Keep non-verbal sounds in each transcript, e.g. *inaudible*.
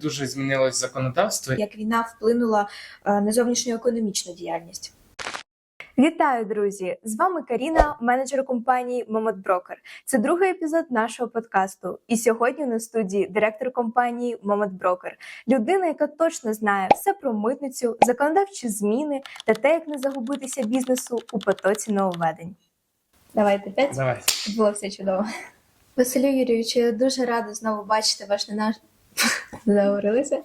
Дуже змінилось законодавство. як війна вплинула е, на зовнішньоекономічну діяльність. Вітаю, друзі! З вами Каріна, менеджер компанії Момот Брокер. Це другий епізод нашого подкасту. І сьогодні на студії директор компанії Момот Брокер, людина, яка точно знає все про митницю, законодавчі зміни та те, як не загубитися бізнесу у потоці нововведень. Давайте п'ять. Давай. Було все чудово. Василю Юрійовичу, я дуже рада знову бачити на наш. Заговорилися.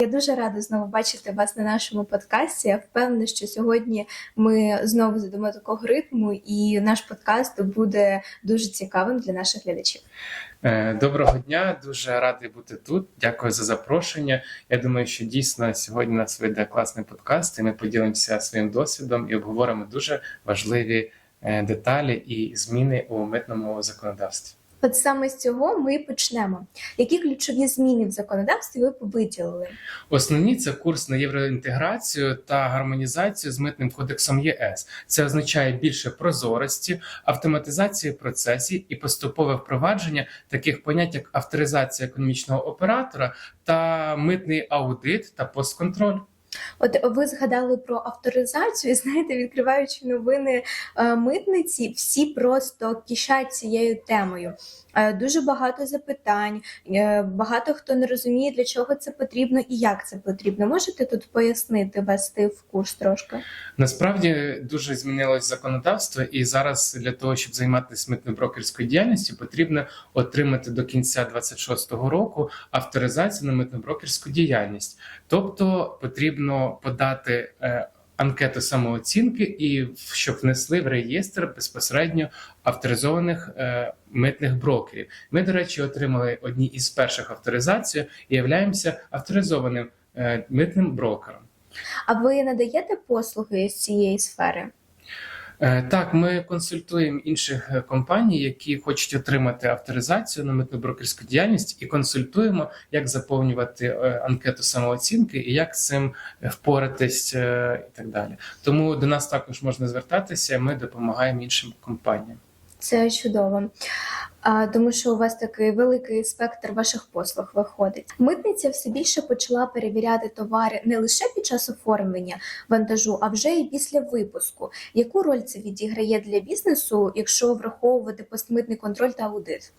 Я дуже рада знову бачити вас на нашому подкасті. Я впевнена, що сьогодні ми знову задамо такого ритму, і наш подкаст буде дуже цікавим для наших глядачів. Е, Доброго дня, дуже радий бути тут. Дякую за запрошення. Я думаю, що дійсно сьогодні у нас вийде класний подкаст, і ми поділимося своїм досвідом і обговоримо дуже важливі е, деталі і зміни у митному законодавстві. От саме з цього ми почнемо. Які ключові зміни в законодавстві ви виділили? Основні це курс на євроінтеграцію та гармонізацію з митним кодексом ЄС. Це означає більше прозорості, автоматизації процесів і поступове впровадження таких понять, як авторизація економічного оператора та митний аудит та постконтроль. От ви згадали про авторизацію, знаєте, відкриваючи новини е, митниці, всі просто кишать цією темою. Е, Дуже багато запитань, е, багато хто не розуміє, для чого це потрібно і як це потрібно. Можете тут пояснити, вести в курс трошки? Насправді дуже змінилось законодавство, і зараз для того, щоб займатися митно-брокерською діяльністю, потрібно отримати до кінця 26-го року авторизацію на митно-брокерську діяльність. Тобто потрібно подати е, анкету самооцінки і щоб внесли в реєстр безпосередньо авторизованих е, митних брокерів. Ми, до речі, отримали одні із перших авторизацій і являємося авторизованим е, митним брокером. А ви надаєте послуги з цієї сфери? Е, Так, ми консультуємо інших е, компаній, які хочуть отримати авторизацію на митно-брокерську діяльність, і консультуємо, як заповнювати е, анкету самооцінки і як з цим впоратись і так далі. Тому до нас також можна звертатися. Ми допомагаємо іншим компаніям. Це чудово. Тому що у вас такий великий спектр ваших послуг виходить. Митниця все більше почала перевіряти товари не лише під час оформлення вантажу, а вже і після випуску. Яку роль це відіграє для бізнесу, якщо враховувати постмитний контроль та аудит?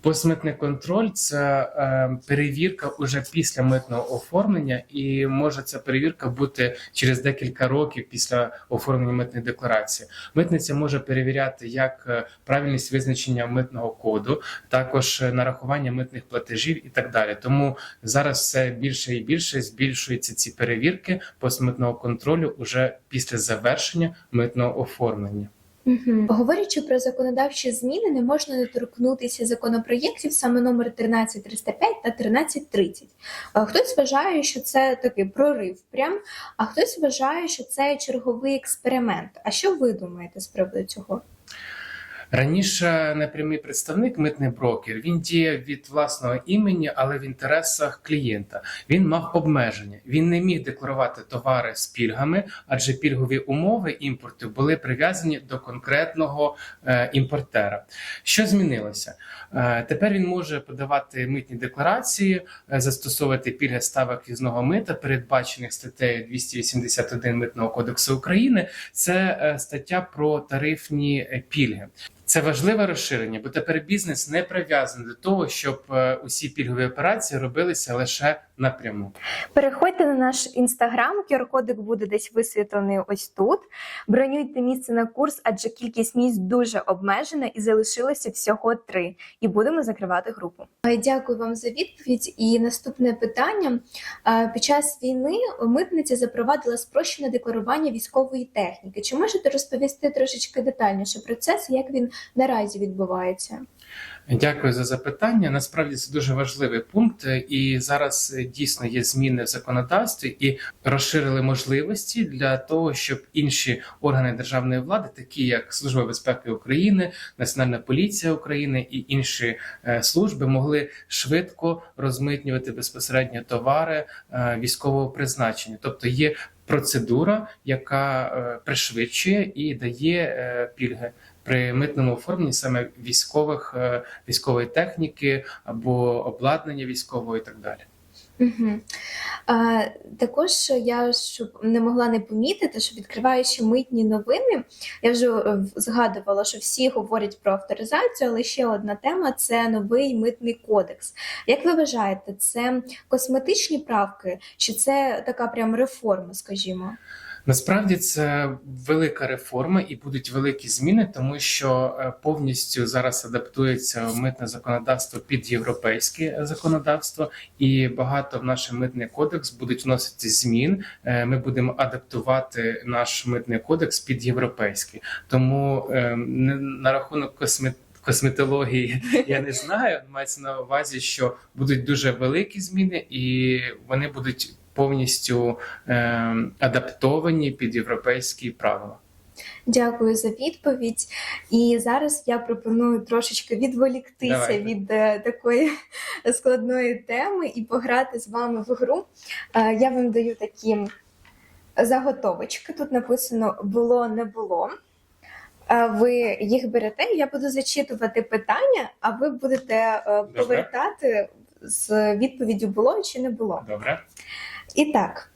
Постмитний контроль це е, перевірка уже після митного оформлення, і може ця перевірка бути через декілька років після оформлення митної декларації. Митниця може перевіряти як е, правильність визначення митного коду, також е, нарахування митних платежів і так далі. Тому зараз все більше і більше збільшуються ці перевірки постмитного контролю уже після завершення митного оформлення. Угу. Говорячи про законодавчі зміни, не можна не торкнутися законопроєктів саме номер 13305 та 1330. Е, Хтось вважає, що це такий прорив, прям, а хтось вважає, що це черговий експеримент. А що ви думаєте з приводу цього? Раніше непрямий представник, митний брокер, він діяв від власного імені, але в інтересах клієнта. Він мав обмеження. Він не міг декларувати товари з пільгами, адже пільгові умови імпорту були прив'язані до конкретного е, імпортера. Що змінилося? Е, тепер він може подавати митні декларації, е, застосовувати пільги ставок в'їзного мита, передбачених статтею 281 митного кодексу України. Це е, стаття про тарифні е, пільги. Це важливе розширення, бо тепер бізнес не прив'язаний до того, щоб е, усі пільгові операції робилися лише напряму. Переходьте на наш інстаграм, QR-кодик буде десь висвітлений ось тут. Бронюйте місце на курс, адже кількість місць дуже обмежена і залишилося всього три. І будемо закривати групу. Дякую вам за відповідь. І наступне питання: під час війни митниця запровадила спрощене декларування військової техніки. Чи можете розповісти трошечки детальніше про це, як він наразі відбувається? Дякую за запитання. Насправді це дуже важливий пункт, і зараз е, дійсно є зміни в законодавстві і розширили можливості для того, щоб інші органи державної влади, такі як Служба безпеки України, Національна поліція України і інші е, служби, могли швидко розмитнювати безпосередньо товари е, військового призначення, тобто є. Процедура, яка е, пришвидшує і дає е, пільги при митному оформленні саме військових е, військової техніки або обладнання військового і так далі. Угу. А, також я щоб не могла не помітити, що відкриваючи митні новини, я вже е, згадувала, що всі говорять про авторизацію, але ще одна тема це новий митний кодекс. Як ви вважаєте, це косметичні правки, чи це така прям реформа, скажімо? Насправді це велика реформа і будуть великі зміни, тому що е, повністю зараз адаптується митне законодавство під європейське законодавство, і багато в наш митний кодекс будуть вносити змін. Е, Ми будемо адаптувати наш митний кодекс під європейський. Тому е, на рахунок космет. Косметології *laughs* я не знаю. Мається на увазі, що будуть дуже великі зміни, і вони будуть повністю е, адаптовані під європейські правила. Дякую за відповідь. І зараз я пропоную трошечки відволіктися Давайте. від е, такої *laughs* складної теми і пограти з вами в гру. Е, я вам даю такі заготовочки. Тут написано було, не було. Е, Ви їх берете, я буду зачитувати питання, а ви будете повертати з відповіддю було чи не було. Добре, І так,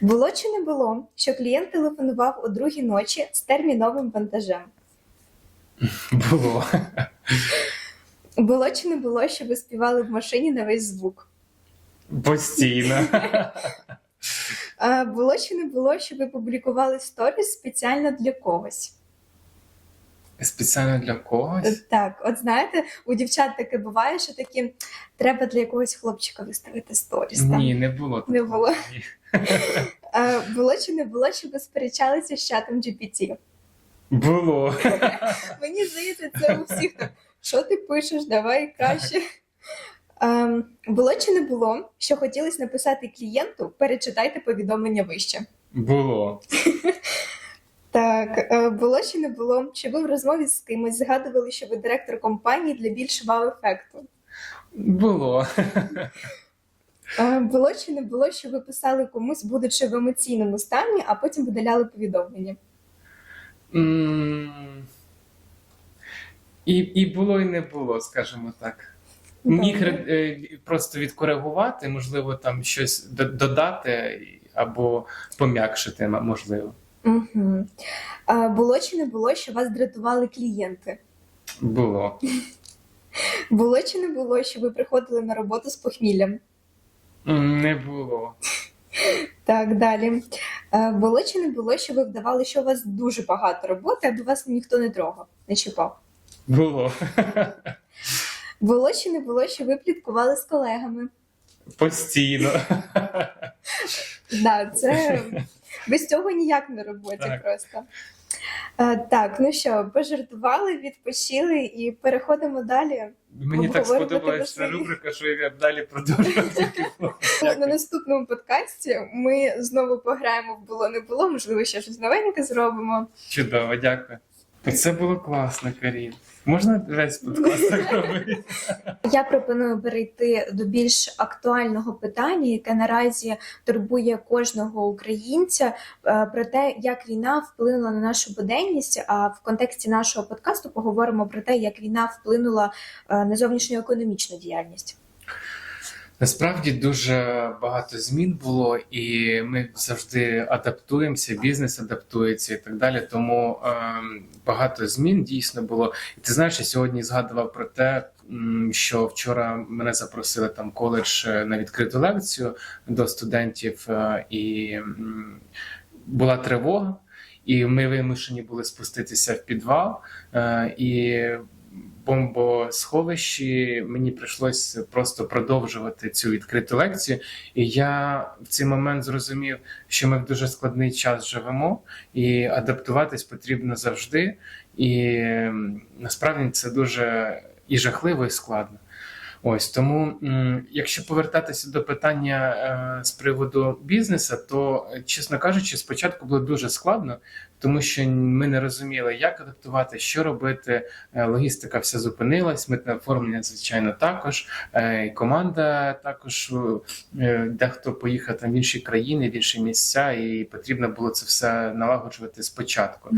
було чи не було, що клієнт телефонував о другій ночі з терміновим вантажем? було Було чи не було, що ви співали в машині на весь звук? постійно. Було чи не було, що ви публікували сторіс спеціально для когось? Спеціально для когось. Так, от знаєте, у дівчат таке буває, що такі треба для якогось хлопчика виставити сторіс. там. Ні, не було. Не було. *laughs* Було чи не було, що ви сперечалися з чатом GPT? Було. *laughs* Мені здається, це у всіх так. Що ти пишеш? Давай краще. *laughs* Ем, було чи не було, що хотілося написати клієнту, перечитайте повідомлення вище. Було. Так, е, було чи не було, що ви в розмові з кимось згадували, що ви директор компанії для більш вау-ефекту? Було. Е, Було чи не було, що ви писали комусь, будучи в емоційному стані, а потім видаляли повідомлення? І, і було, і не було, скажімо так. Міг Добре. е, просто відкоригувати, можливо, там щось додати або пом'якшити, можливо. Угу. Е, Було чи не було, що вас дратували клієнти? Було. Було чи не було, що ви приходили на роботу з похміллям? Не було. Так, далі. Було чи не було, що ви вдавали, що у вас дуже багато роботи, аби вас ніхто не трогав, не чіпав? Було. Було чи не було, що ви пліткували з колегами? Постійно. Да, *laughs* це без цього ніяк на роботі Так. просто. Е, Так, ну що, пожартували, відпочили і переходимо далі. Мені так сподобалася рубрика, що я далі продовжую. *laughs* На наступному подкасті ми знову пограємо в було не було, можливо, ще щось новеньке зробимо. Чудово, дякую. Це було класно, Карін. Можна весь подкаст так робити? Я пропоную перейти до більш актуального питання, яке наразі турбує кожного українця, е, про те, як війна вплинула на нашу буденність. А в контексті нашого подкасту поговоримо про те, як війна вплинула е, на зовнішню економічну діяльність. Насправді дуже багато змін було, і ми завжди адаптуємося, бізнес адаптується і так далі. Тому ем, багато змін дійсно було. І ти знаєш, я сьогодні згадував про те, що вчора мене запросили там коледж е, на відкриту лекцію до студентів, е, і була тривога. І ми вимушені були спуститися в підвал, е, і бомбосховищі мені прийшлося просто продовжувати цю відкриту лекцію. І я в цей момент зрозумів, що ми в дуже складний час живемо, і адаптуватись потрібно завжди. І насправді це дуже і жахливо, і складно. Ось тому, якщо повертатися до питання е, з приводу бізнесу, то чесно кажучи, спочатку було дуже складно, тому що ми не розуміли, як адаптувати, що робити. Е, Логістика вся зупинилась, митне оформлення, звичайно, також. Е, і Команда також дехто поїхав там в інші країни, в інші місця, і потрібно було це все налагоджувати спочатку.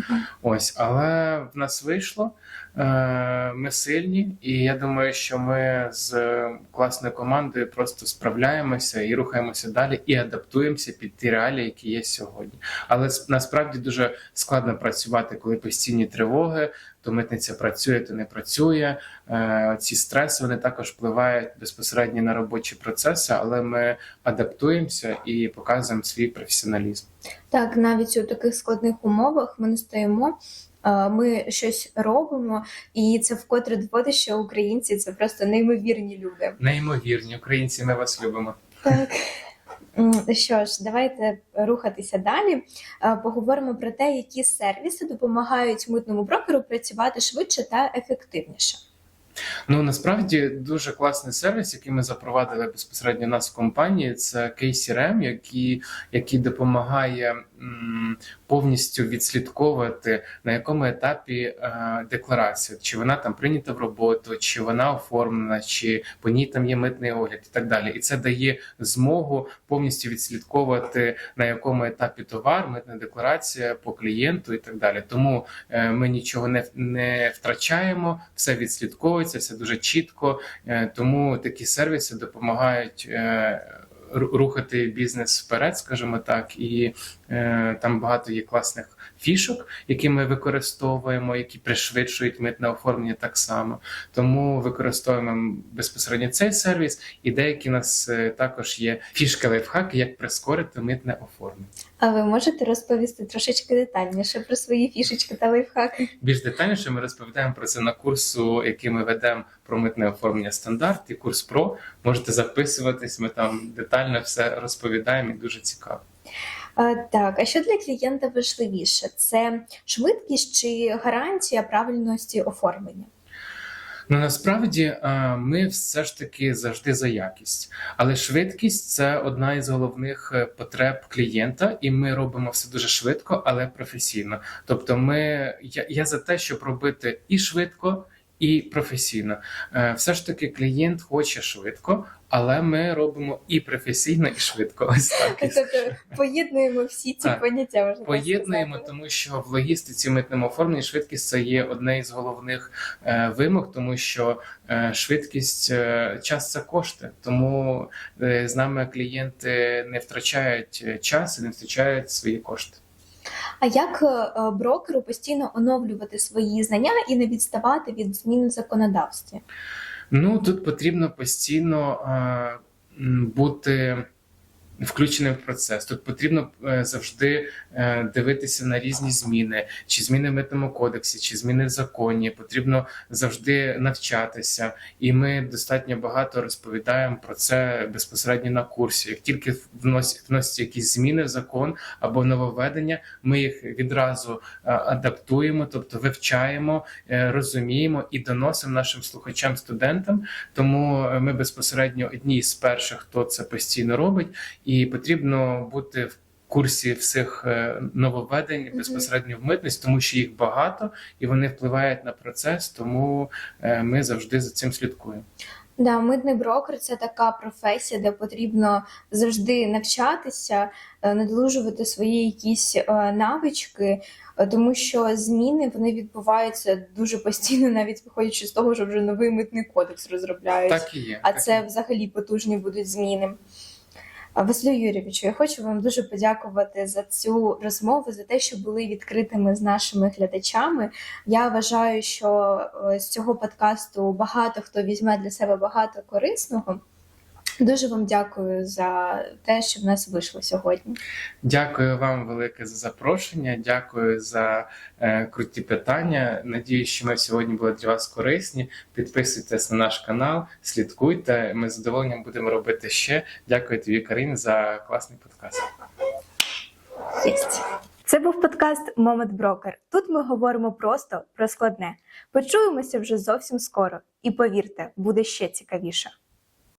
Ось, але в нас вийшло. Е, Ми сильні, і я думаю, що ми з е, класною командою просто справляємося і рухаємося далі, і адаптуємося під ті реалії, які є сьогодні. Але насправді дуже складно працювати, коли постійні тривоги, то митниця працює, то не працює. Е, Ці стреси вони також впливають безпосередньо на робочі процеси, але ми адаптуємося і показуємо свій професіоналізм. Так, навіть у таких складних умовах ми не стоїмо. Ми щось робимо, і це вкотре доводить, що українці це просто неймовірні люди. Неймовірні українці, ми вас любимо. Так. Що ж, давайте рухатися далі. Поговоримо про те, які сервіси допомагають митному брокеру працювати швидше та ефективніше. Ну насправді дуже класний сервіс, який ми запровадили безпосередньо у нас в компанії. Це KCRM, який, який допомагає повністю відслідковувати на якому етапі е, декларація, чи вона там прийнята в роботу, чи вона оформлена, чи по ній там є митний огляд і так далі. І це дає змогу повністю відслідковувати на якому етапі товар, митна декларація по клієнту і так далі. Тому е, ми нічого не, не втрачаємо, все відслідковується, все дуже чітко. Е, Тому такі сервіси допомагають. Рухати бізнес вперед, скажімо так, і там багато є класних фішок, які ми використовуємо, які пришвидшують митне оформлення так само. Тому використовуємо безпосередньо цей сервіс, і деякі у нас е, також є фішки лайфхаки, як прискорити митне оформлення. А ви можете розповісти трошечки детальніше про свої фішечки та лайфхаки? Більш детальніше ми розповідаємо про це на курсу, який ми ведемо про митне оформлення стандарт і курс ПРО. Можете записуватись. Ми там детально все розповідаємо і дуже цікаво. Так, а що для клієнта важливіше? Це швидкість чи гарантія правильності оформлення? Ну насправді ми все ж таки завжди за якість, але швидкість це одна із головних е, потреб клієнта, і ми робимо все дуже швидко, але професійно. Тобто, ми я, я за те, щоб робити і швидко. І професійно, Е, все ж таки клієнт хоче швидко, але ми робимо і професійно, і швидко. Ось так. *laughs* Тобто поєднуємо всі ці Так. поняття. Можна Поєднуємо, сказати. тому що в логістиці митному оформленні швидкість це є одне із головних е, вимог, тому що е, швидкість е, час це кошти. Тому е, з нами клієнти не втрачають час і не втрачають свої кошти. А як е, брокеру постійно оновлювати свої знання і не відставати від змін в законодавстві? Ну тут потрібно постійно е, бути включеним в процес. Тут потрібно е, завжди е, дивитися на різні зміни, чи зміни в митному кодексі, чи зміни в законі. Потрібно завжди навчатися, і ми достатньо багато розповідаємо про це безпосередньо на курсі. Як тільки вносять якісь зміни в закон або нововведення, ми їх відразу е, адаптуємо, тобто вивчаємо, розуміємо і доносимо нашим слухачам, студентам. Тому ми безпосередньо одні з перших, хто це постійно робить, і потрібно бути в курсі всіх е, нововведень безпосередньо в митність, тому що їх багато і вони впливають на процес. Тому е, ми завжди за цим слідкуємо. Да, митний брокер це така професія, де потрібно завжди навчатися, е, надолужувати свої якісь навички, тому що зміни вони відбуваються дуже постійно, навіть виходячи з того, що вже новий митний кодекс розробляють. Так і є. а так це є. взагалі потужні будуть зміни. Василю Юрійовичу, я хочу вам дуже подякувати за цю розмову, за те, що були відкритими з нашими глядачами. Я вважаю, що е, з цього подкасту багато хто візьме для себе багато корисного. Дуже вам дякую за те, що в нас вийшло сьогодні. Дякую вам велике за запрошення. Дякую за е, круті питання. Надіюсь, що ми сьогодні були для вас корисні. Підписуйтесь на наш канал, слідкуйте. Ми з задоволенням будемо робити ще. Дякую тобі, Карин, за класний подкаст. Єсть. Це був подкаст Момент Брокер. Тут ми говоримо просто про складне. Почуємося вже зовсім скоро. І повірте, буде ще цікавіше.